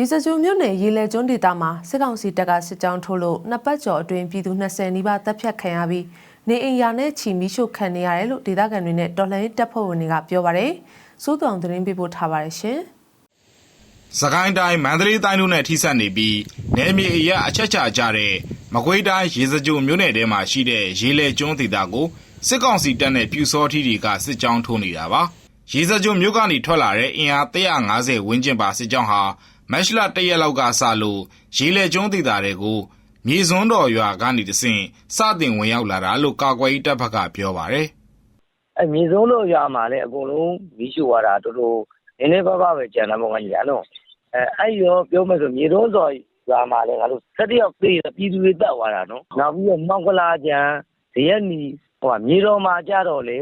ရေစကြိုမြို့နယ်ရေလဲကျွန်းဒေသမှာစစ်ကောင်စီတပ်ကစစ်ကြောင်းထိုးလို့နှစ်ပတ်ကျော်အတွင်းပြည်သူ20နီးပါးတပ်ဖြတ်ခံရပြီးနေအိမ်ယာနဲ့ချီမီရှို့ခံနေရတယ်လို့ဒေသခံတွေနဲ့တော်လှန်ရေးတပ်ဖွဲ့ဝင်တွေကပြောပါတယ်။စိုးတောင်သတင်းပေးပို့ထားပါတယ်ရှင်။စကိုင်းတိုင်းမန္တလေးတိုင်းတို့နဲ့ထိစပ်နေပြီးနယ်မြေအရအချက်ချကြတဲ့မကွေးတိုင်းရေစကြိုမြို့နယ်ထဲမှာရှိတဲ့ရေလေကျွန်းဒေသကိုစစ်ကောင်စီတပ်နဲ့ပြူစောထီတွေကစစ်ကြောင်းထိုးနေတာပါရေစကြိုမြို့ကနေထွက်လာတဲ့အင်အား150ဝန်းကျင်ပါစစ်ကြောင်းဟာ မက်ရှလတရက်လောက်ကစလို့ရေလေကျွန်းဒေသတွေကိုမြေစွန်းတော်ရွာကနေတဆင့်စတင်ဝင်ရောက်လာတာလို့ကာကွယ်ရေးတပ်ဖက်ကပြောပါတယ်အဲမြေစုံးလို့ရမှာလဲအကုန်လုံးမီးရှို့ရတာတော်တော်နည်းနည်းပါးပါးပဲကြံတာပေါ့ငါကြီးနော်အဲအဲ့ရောပြောမယ်ဆိုမြေစုံးစော်ရွာမှာလဲငါတို့၁၁ယောက်ပြေးပြည်သူတွေတက်သွားတာနော်နောက်ပြီးတော့မောင်ကလာကြံဇရက်နီဟိုကမြေတော်မှာကြတော့လေ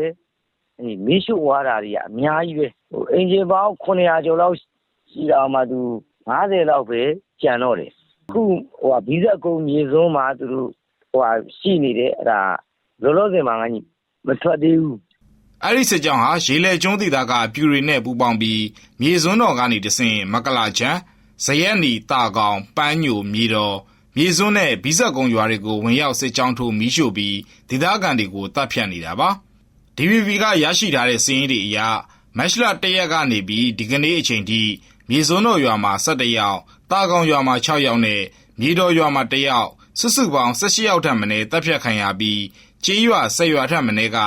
အဲမီးရှို့သွားတာတွေကအများကြီးပဲဟိုအင်ဂျင်ပေါင်း900ကျော်လောက်ရှိတာမှသူ 90လောက်ပဲကြံတော့တယ်အခုဟိုကဘီဇက်ကုန်းမြေစုံးမှာသူတို့ဟိုကရှိနေတယ်အဲ့ဒါလောလောဆယ်မှာငါကြီးမထွက်သေးဘူးအဲ့ဒီစစ်ကြောင်းဟာရေလေကျွန်းဒေသကပြူတွေနဲ့ပူးပေါင်းပြီးမြေစွန်းတော်ကနေတဆင့်မကလာချံဇရက်နီတာကောင်ပန်းညိုမြေတော်မြေစွန်းနဲ့ဘီဇက်ကုံရွာတွေကိုဝင်ရောက်စစ်ကြောင်းထိုးမီးရှို့ပြီးဒေသခံတွေကိုတပ်ဖြတ်နေတာပါ DVB ကရရှိထားတဲ့စီးရင်တွေအရမက်ရှလတရက်ကနေပြီးဒီကနေ့အချိန်ထိ မြေစွန်းတော်ရွာမှာ17ယောက်တာကောင်ရွာမှာ6ယောက်နဲ့မြေတော်ရွာမှာ1ယောက်စုစုပေါင်း18ယောက်ထပ်မံတပ်ဖြတ်ခံရပြီးကျေးရွာ10ရွာထပ်မံက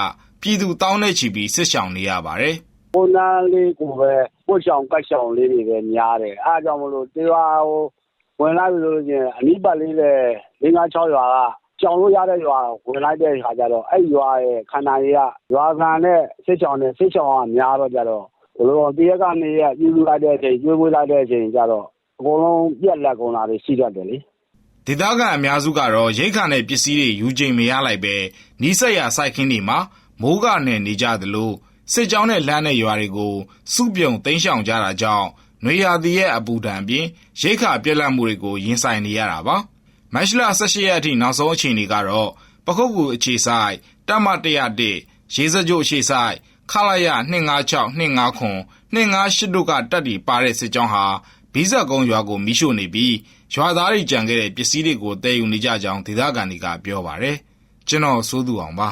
ပြည်သူတောင်းနဲ့ချီပြီးစစ်ဆောင်နေရပါတယ်ကိုနန်းလေးကိုပဲပို့ဆောင်ကတ်ဆောင်လေးတွေပဲများတယ်အားကြောင့်မလို့တရားဟိုဝင်လာပြီလို့ချင်းအနိပတ်လေးလေ၄၅6ရွာကကြောင်လို့ရတဲ့ရွာဝင်လိုက်တဲ့ခါကျတော့အဲ့ရွာရဲ့ခန္ဓာကြီးကရွာခံနဲ့စစ်ချောင်းနဲ့စစ်ချောင်းကများတော့ကြတော့ ဘလို့တရက်ကနေရပြူလူလိုက်တဲ့အချိန်ကျွေးမွေးလိုက်တဲ့အချိန်ကျတော့အကုန်လုံးပြက်လက်ကုန်တာတွေရှိတတ်တယ်လေဒေသခံအများစုကတော့ရိတ်ခါနဲ့ပစ္စည်းတွေယူချိန်မရလိုက်ပဲနီးစက်ရစိုက်ခင်းတွေမှာမိုးကနဲ့နေကြသလိုစစ်ကြောင်းနဲ့လမ်းတဲ့ရွာတွေကိုစုပြုံသိမ်းရှောင်ကြတာကြောင့်နွေရာသီရဲ့အပူဒဏ်အပြင်ရိတ်ခါပြက်လက်မှုတွေကိုရင်ဆိုင်နေရတာပါမတ်လ18ရက်အထိနောက်ဆုံးအခြေအနေကတော့ပခုတ်ကူအခြေဆိုင်တပ်မ101ရေစကြိုအခြေဆိုင် ခလာရ256 259 258တို့ကတပ်တီပါတဲ့စစ်ကြောင်းဟာဘီဇက်ကုန်းရွာကိုမိရှို့နေပြီးရွာသားတွေကြံခဲ့တဲ့ပစ္စည်းတွေကိုတည်ယူနေကြကြောင်းဒေသခံတွေကပြောပါတယ်ကျွန်တော်စိုးသူအောင်ပါ